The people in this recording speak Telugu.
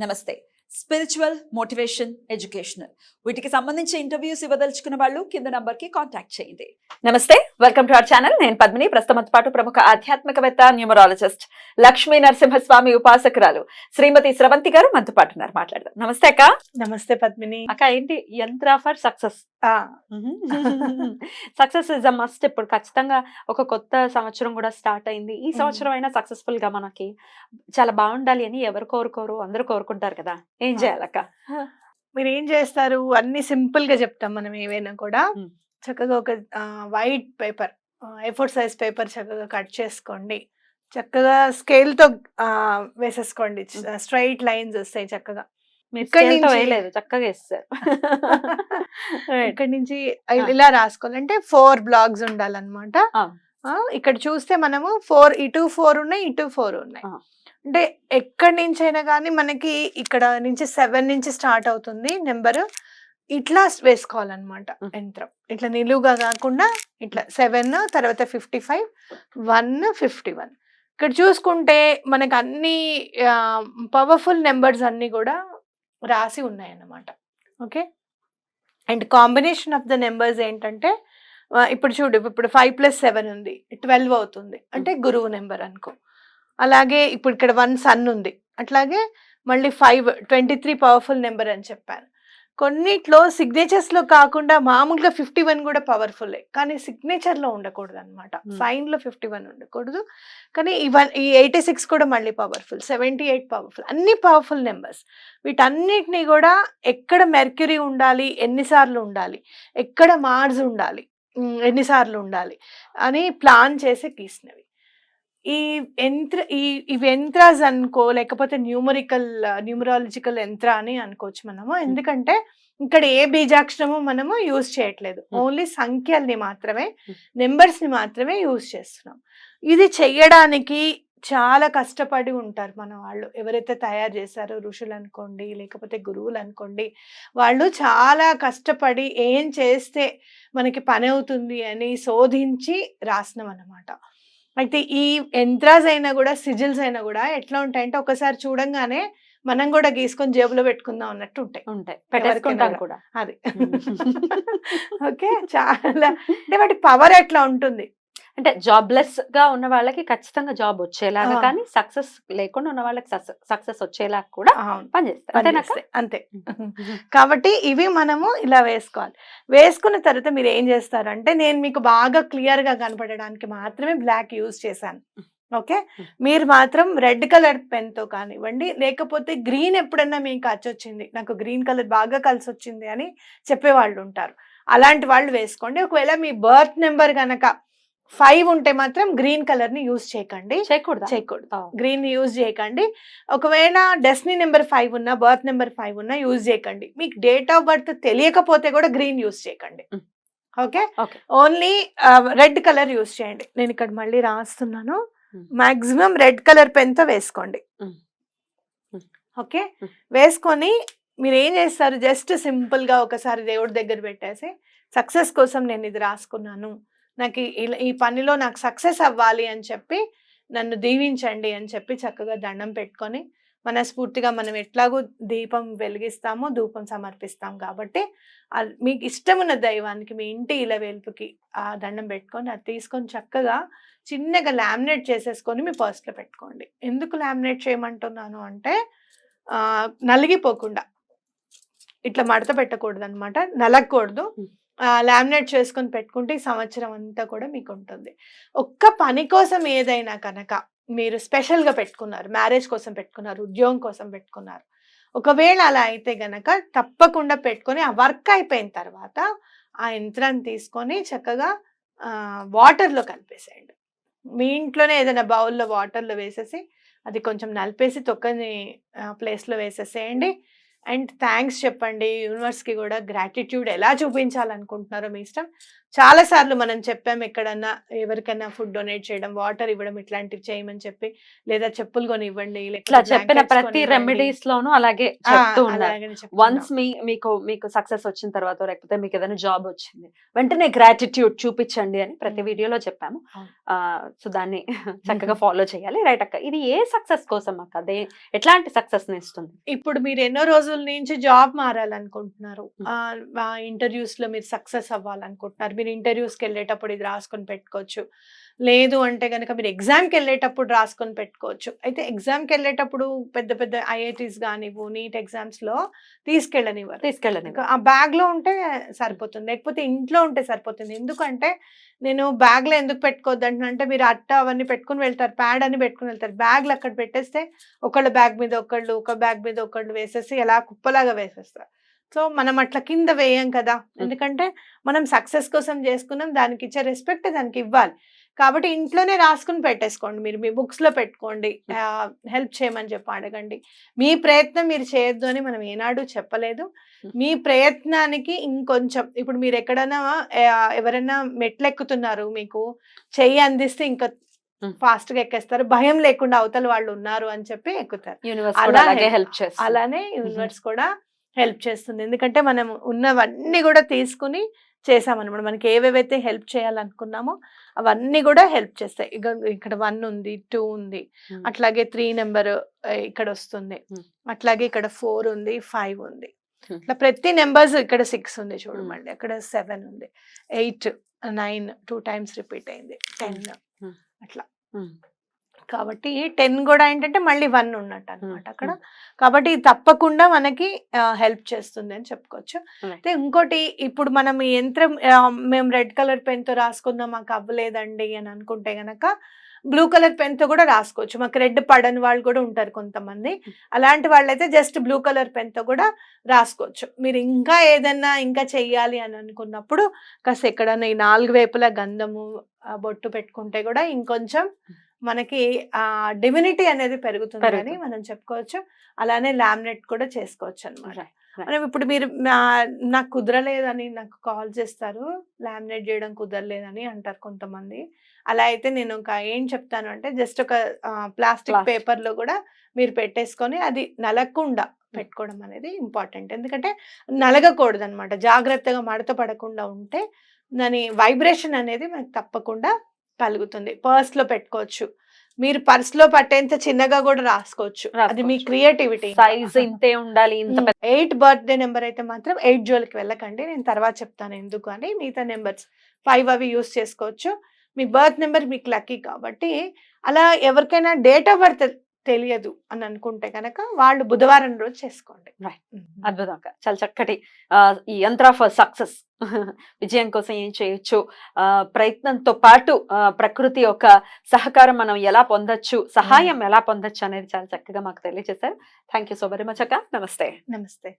నమస్తే. స్పిరిచువల్ మోటివేషన్ ఎడ్యుకేషనల్ వీటికి సంబంధించి ఇంటర్వ్యూస్ ఇవ్వదలుచుకున్న వాళ్ళు కింద నంబర్కి కాంటాక్ట్ చేయండి. నమస్తే వెల్కమ్ టు అవర్ ఛానల్ నేను పద్మిని ప్రస్తుతం పాటు ప్రముఖ ఆధ్యాత్మికవేత్త న్యూమరాలజిస్ట్ లక్ష్మీ నరసింహస్వామి ఉపాసకురాలు శ్రీమతి స్రవంతి గారు మనతో పాటు ఉన్నారు. మాట్లాడదాం. నమస్తే అక్క. నమస్తే పద్మిని. అక్క ఏంటి? Yantra for success success is a must ఇప్పుడు ఖచ్చితంగా ఒక కొత్త సంవత్సరం కూడా స్టార్ట్ అయింది. ఈ సంవత్సరం అయినా సక్సెస్ఫుల్గా మనకి చాలా బాగుండాలి అని ఎవరు కోరుకోరు అందరూ కోరుకుంటారు కదా! ఏం. చేయాలక్క మీరు ఏం చేస్తారు? అన్ని సింపుల్గా చెప్తాం మనం ఏవైనా కూడా. చక్కగా ఒక white paper A four size paper చక్కగా కట్ చేసుకోండి. చక్కగా స్కేల్తో ఆ, వేసేసుకోండి. స్ట్రైట్ లైన్స్ వస్తాయి చక్కగా. వేయలేదు చక్కగా వేస్తారు. ఇక్కడ నుంచి. ఇలా రాసుకోవాలంటే ఫోర్ బ్లాగ్స్ ఉండాలన్నమాట ఇక్కడ చూస్తే మనము ఫోర్ ఇటు ఫోర్ ఉన్నాయి ఇటు ఫోర్ ఉన్నాయి. అంటే ఎక్కడి నుంచి అయినా కానీ మనకి ఇక్కడ నుంచి సెవెన్ నుంచి స్టార్ట్ అవుతుంది నెంబర్ ఇట్లా వేసుకోవాలన్నమాట. యంత్రం ఇట్లా నిలువుగా కాకుండా ఇట్లా సెవెన్ తర్వాత fifty five one fifty one ఇక్కడ చూసుకుంటే మనకు అన్ని పవర్ఫుల్ నెంబర్స్ అన్ని కూడా రాసి ఉన్నాయన్నమాట. Okay? And combination of the numbers ఏంటంటే ఇప్పుడు చూడు ఇప్పుడు ఫైవ్ ప్లస్ సెవెన్ ఉంది ట్వెల్వ్ అవుతుంది. అంటే గురువు నెంబర్ అనుకో. అలాగే ఇప్పుడు ఇక్కడ వన్ సన్ ఉంది. అట్లాగే మళ్ళీ five twenty three powerful number అని చెప్పాను. కొన్నిట్లో సిగ్నేచర్స్లో కాకుండా మామూలుగా ఫిఫ్టీ వన్ కూడా పవర్ఫుల్లే కానీ సిగ్నేచర్లో ఉండకూడదు అనమాట Hmm. సైన్లో ఫిఫ్టీ వన్ ఉండకూడదు. కానీ ఇవన్ ఈ ఎయిటీ సిక్స్ కూడా మళ్ళీ పవర్ఫుల్ సెవెంటీ ఎయిట్ పవర్ఫుల్ అన్ని పవర్ఫుల్ నెంబర్స్ వీటన్నిటిని కూడా ఎక్కడ మెర్క్యూరీ ఉండాలి ఎన్నిసార్లు ఉండాలి ఎక్కడ మార్స్ ఉండాలి ఎన్నిసార్లు ఉండాలి అని ప్లాన్ చేసి గీసినవి ఈ యంత్ర ఈ యంత్రాస్ అనుకో లేకపోతే న్యూమరికల్ న్యూమరాలజికల్ యంత్ర అని అనుకోవచ్చు మనము. ఎందుకంటే ఇక్కడ ఏ బీజాక్షరము మనము యూజ్ చేయట్లేదు. ఓన్లీ సంఖ్యల్ని మాత్రమే Hmm. నెంబర్స్ని మాత్రమే యూజ్ చేస్తున్నాం. ఇది చెయ్యడానికి చాలా కష్టపడి ఉంటారు మన వాళ్ళు. ఎవరైతే తయారు చేశారో ఋషులు అనుకోండి లేకపోతే గురువులు అనుకోండి వాళ్ళు చాలా కష్టపడి ఏం చేస్తే మనకి పని అవుతుంది అని శోధించి రాసినాం అన్నమాట అయితే ఈ యంత్రాస్ అయినా కూడా సిజిల్స్ అయినా కూడా ఎట్లా ఉంటాయంటే ఒకసారి చూడంగానే మనం కూడా గీసుకొని జేబులో పెట్టుకుందాం అన్నట్టు ఉంటాయి. ఉంటాయి. పెట్టేసుకుంటాం కూడా. అది. ఓకే చాలా. అంటే వాటి పవర్ ఎట్లా ఉంటుంది? అంటే జాబ్లెస్గా ఉన్న వాళ్ళకి ఖచ్చితంగా జాబ్ వచ్చేలాగా. కానీ సక్సెస్ లేకుండా ఉన్న వాళ్ళకి సక్సెస్ వచ్చేలాగా కూడా పనిచేస్తారు. అంతే. కాబట్టి ఇవి మనము ఇలా వేసుకోవాలి. వేసుకున్న తర్వాత మీరు ఏం చేస్తారంటే నేను మీకు బాగా క్లియర్గా కనపడడానికి మాత్రమే బ్లాక్ యూజ్ చేశాను. ఓకే? మీరు మాత్రం రెడ్ కలర్ పెన్తో కానివ్వండి లేకపోతే గ్రీన్ ఎప్పుడన్నా మీకు వచ్చింది నాకు గ్రీన్ కలర్ బాగా కలిసి వచ్చింది అని చెప్పేవాళ్ళు ఉంటారు. అలాంటి వాళ్ళు వేసుకోండి. ఒకవేళ మీ బర్త్ నెంబర్ గనక ఫైవ్ ఉంటే మాత్రం గ్రీన్ కలర్ని యూజ్ చేయకండి. చేయకూడదా? చేయకూడదు. గ్రీన్ యూజ్ చేయకండి. ఒకవేళ డెస్నీ నెంబర్ ఫైవ్ ఉన్నా బర్త్ నెంబర్ ఫైవ్ ఉన్నా యూజ్ చేయకండి. మీకు డేట్ ఆఫ్ బర్త్ తెలియకపోతే కూడా గ్రీన్ యూజ్ చేయకండి. Okay. Only red colour use చేయండి. నేను ఇక్కడ మళ్ళీ రాస్తున్నాను. మాక్సిమం రెడ్ కలర్ పెన్తో వేసుకోండి. ఓకే. వేసుకొని మీరు ఏం చేస్తారు? జస్ట్ సింపుల్గా ఒకసారి దేవుడి దగ్గర పెట్టేసి సక్సెస్ కోసం నేను ఇది రాసుకున్నాను. నాకు ఈ- ఇలా- ఈ పనిలో నాకు సక్సెస్ అవ్వాలి అని చెప్పి నన్ను దీవించండి అని చెప్పి చక్కగా దండం పెట్టుకొని మనస్ఫూర్తిగా మనం ఎట్లాగో దీపం వెలిగిస్తామో ధూపం సమర్పిస్తాం కాబట్టి ఆ- మీకు ఇష్టమున్న దైవానికి మీ ఇంటి ఇలవేల్పుకి ఆ దండం పెట్టుకొని అది తీసుకొని చక్కగా చిన్నగా లామినేట్ చేసేసుకొని మీ పర్స్లో పెట్టుకోండి. ఎందుకు లామినేట్ చేయమంటున్నాను అంటే నలిగిపోకుండా. ఇట్లా మడత పెట్టకూడదు అనమాట నలగకూడదు లామినేట్ చేసుకొని పెట్టుకుంటే ఈ సంవత్సరం అంతా కూడా మీకు ఉంటుంది ఒక్క పని కోసం ఏదైనా కనుక మీరు స్పెషల్గా పెట్టుకున్నారు మ్యారేజ్ కోసం పెట్టుకున్నారు ఉద్యోగం కోసం పెట్టుకున్నారు ఒకవేళ అలా అయితే గనక తప్పకుండా పెట్టుకొని ఆ వర్క్ అయిపోయిన తర్వాత ఆ యంత్రాన్ని తీసుకొని చక్కగా వాటర్లో కలిపేసేయండి. మీ ఇంట్లోనే ఏదైనా బౌల్లో వాటర్లో వేసేసి అది కొంచెం నలిపేసి తొక్కని ప్లేస్లో వేసేసేయండి. అండ్ థ్యాంక్స్ చెప్పండి. యూనివర్స్కి కూడా గ్రాటిట్యూడ్ ఎలా చూపించాలనుకుంటున్నారో మీ ఇష్టం. చాలా సార్లు మనం చెప్పాం ఎక్కడన్నా ఎవరికైనా ఫుడ్ డొనేట్ చేయడం వాటర్ ఇవ్వడం ఇట్లాంటివి చేయమని చెప్పి లేదా చెప్పులు కొని ఇవ్వండి ఇట్లా చెప్పిన ప్రతి రెమెడీస్ లోనూ అలాగే చెప్తూ వన్స్ మీ మీకు మీకు సక్సెస్ వచ్చిన తర్వాత లేకపోతే మీకు ఏదైనా జాబ్ వచ్చింది వెంటనే గ్రాటిట్యూడ్ చూపించండి అని ప్రతి. వీడియోలో చెప్పాము. సో దాన్ని చక్కగా ఫాలో చేయాలి. రైట్ అక్క ఇది ఏ సక్సెస్ కోసం అక్క? అదే ఎట్లాంటి సక్సెస్ని ఇస్తుంది ఇప్పుడు మీరు ఎన్నో రోజుల నుంచి జాబ్ మారాలనుకుంటున్నారు. ఇంటర్వ్యూస్లో మీరు సక్సెస్ అవ్వాలనుకుంటున్నారు. మీరు interviews కి వెళ్ళేటప్పుడు ఇది రాసుకొని పెట్టుకోవచ్చు. లేదు అంటే కనుక మీరు exam కి వెళ్ళేటప్పుడు రాసుకొని పెట్టుకోవచ్చు. అయితే exam కి వెళ్ళేటప్పుడు పెద్ద పెద్ద ఐఐటీస్ కానివ్వు నీట్ ఎగ్జామ్స్లో తీసుకెళ్ళనివ్వరు. తీసుకెళ్ళండి ఇంకా ఆ బ్యాగ్లో ఉంటే సరిపోతుంది. లేకపోతే ఇంట్లో ఉంటే సరిపోతుంది. ఎందుకంటే నేను బ్యాగ్లో ఎందుకు పెట్టుకోవద్దు అంటే మీరు అట్ట అవన్నీ పెట్టుకుని వెళ్తారు ప్యాడ్ అని పెట్టుకుని వెళ్తారు. బ్యాగ్లు అక్కడ పెట్టేస్తే ఒకళ్ళ బ్యాగ్ మీద ఒకళ్ళు ఒక బ్యాగ్ మీద ఒకళ్ళు వేసేసి ఎలా కుప్పలాగా వేసేస్తారు. సో మనం అట్లా కింద వేయం కదా! ఎందుకంటే మనం సక్సెస్ కోసం చేసుకున్నాం దానికి ఇచ్చే రెస్పెక్ట్ దానికి ఇవ్వాలి. కాబట్టి ఇంట్లోనే రాసుకుని పెట్టేసుకోండి మీరు. మీ books లో పెట్టుకోండి హెల్ప్ చేయమని చెప్పి అడగండి. మీ ప్రయత్నం మీరు చేయొద్దు అని మనం ఏనాడు చెప్పలేదు. మీ ప్రయత్నానికి ఇంకొంచెం ఇప్పుడు మీరు ఎక్కడైనా ఎవరైనా మెట్లు ఎక్కుతున్నారు మీకు చెయ్యి అందిస్తే ఇంకా. ఫాస్ట్గా ఎక్కేస్తారు. భయం లేకుండా అవతల వాళ్ళు ఉన్నారు అని చెప్పి ఎక్కుతారు. అలానే యూనివర్స్ కూడా హెల్ప్ చేస్తుంది. ఎందుకంటే మనం ఉన్నవన్నీ కూడా తీసుకుని చేసామన్నమాట మనకి ఏవేవైతే హెల్ప్ చేయాలనుకున్నామో అవన్నీ కూడా హెల్ప్ చేస్తాయి. ఇక ఇక్కడ వన్ ఉంది టూ ఉంది. అట్లాగే త్రీ నెంబర్ ఇక్కడ వస్తుంది. అట్లాగే ఇక్కడ ఫోర్ ఉంది ఫైవ్ ఉంది. ఇట్లా ప్రతి నెంబర్స్ ఇక్కడ సిక్స్ ఉంది చూడమండి అక్కడ సెవెన్ ఉంది. Eight nine two times repeat అయింది. టెన్. అట్లా. కాబట్టి టెన్ కూడా ఏంటంటే మళ్ళీ వన్ ఉన్నట్టు అనమాట. అక్కడ. కాబట్టి తప్పకుండా మనకి హెల్ప్ చేస్తుంది అని చెప్పుకోవచ్చు. అయితే ఇంకోటి ఇప్పుడు మనం ఈ యంత్రం మేము రెడ్ కలర్ పెన్తో రాసుకుందాం మాకు అవ్వలేదండి అని అనుకుంటే గనక బ్లూ కలర్ పెన్తో కూడా రాసుకోవచ్చు. మాకు రెడ్ పడని వాళ్ళు కూడా ఉంటారు కొంతమంది. అలాంటి వాళ్ళైతే జస్ట్ బ్లూ కలర్ పెన్తో కూడా రాసుకోవచ్చు. మీరు ఇంకా ఏదన్నా ఇంకా చెయ్యాలి అని అనుకున్నప్పుడు కాస్త ఎక్కడన్నా ఈ నాలుగు వైపులా గంధము బొట్టు పెట్టుకుంటే కూడా ఇంకొంచెం మనకి ఆ డివినిటీ అనేది పెరుగుతుంది అని పెరుగుతుంది. మనం చెప్పుకోవచ్చు. అలానే లామినేట్ కూడా చేసుకోవచ్చు అనమాట. మనం ఇప్పుడు మీరు నాకు కుదరలేదని నాకు కాల్ చేస్తారు. లామినేట్ చేయడం కుదరలేదని అంటారు కొంతమంది. అలా అయితే నేను ఒక ఏం చెప్తాను అంటే జస్ట్ ఒక ప్లాస్టిక్. పేపర్లో కూడా మీరు పెట్టేసుకొని అది నలగకుండా పెట్టుకోవడం అనేది ఇంపార్టెంట్. ఎందుకంటే నలగకూడదు అనమాట జాగ్రత్తగా మడత పడకుండా ఉంటే దాని వైబ్రేషన్ అనేది మనకు తప్పకుండా కలుగుతుంది. పర్స్లో పెట్టుకోవచ్చు. మీరు పర్స్లో పట్టేంత చిన్నగా కూడా రాసుకోవచ్చు. అది మీ. క్రియేటివిటీ సైజ్ ఇంతే ఉండాలి ఇంత ఎయిట్ బర్త్డే నెంబర్ అయితే మాత్రం ఎయిట్ జోలికి వెళ్ళకండి. నేను తర్వాత చెప్తాను ఎందుకు అని. మిగతా నెంబర్స్ ఫైవ్ అవి యూస్ చేసుకోవచ్చు. మీ బర్త్ నెంబర్ మీకు లక్కీ కాబట్టి అలా ఎవరికైనా డేట్ ఆఫ్ బర్త్ తెలియదు అని అనుకుంటే కనుక వాళ్ళు బుధవారం రోజు చేసుకోండి. Right. అద్భుతం చాలా చక్కటి ఆ, ఈ యంత్ర ఫర్ సక్సెస్ విజయం కోసం ఏం చేయొచ్చు? ఆ, ప్రయత్నంతో పాటు ప్రకృతి యొక్క సహకారం మనం ఎలా పొందొచ్చు? సహాయం ఎలా పొందొచ్చు అనేది చాలా చక్కగా మాకు తెలియజేశారు. Thank you so very much అక్క. నమస్తే. నమస్తే.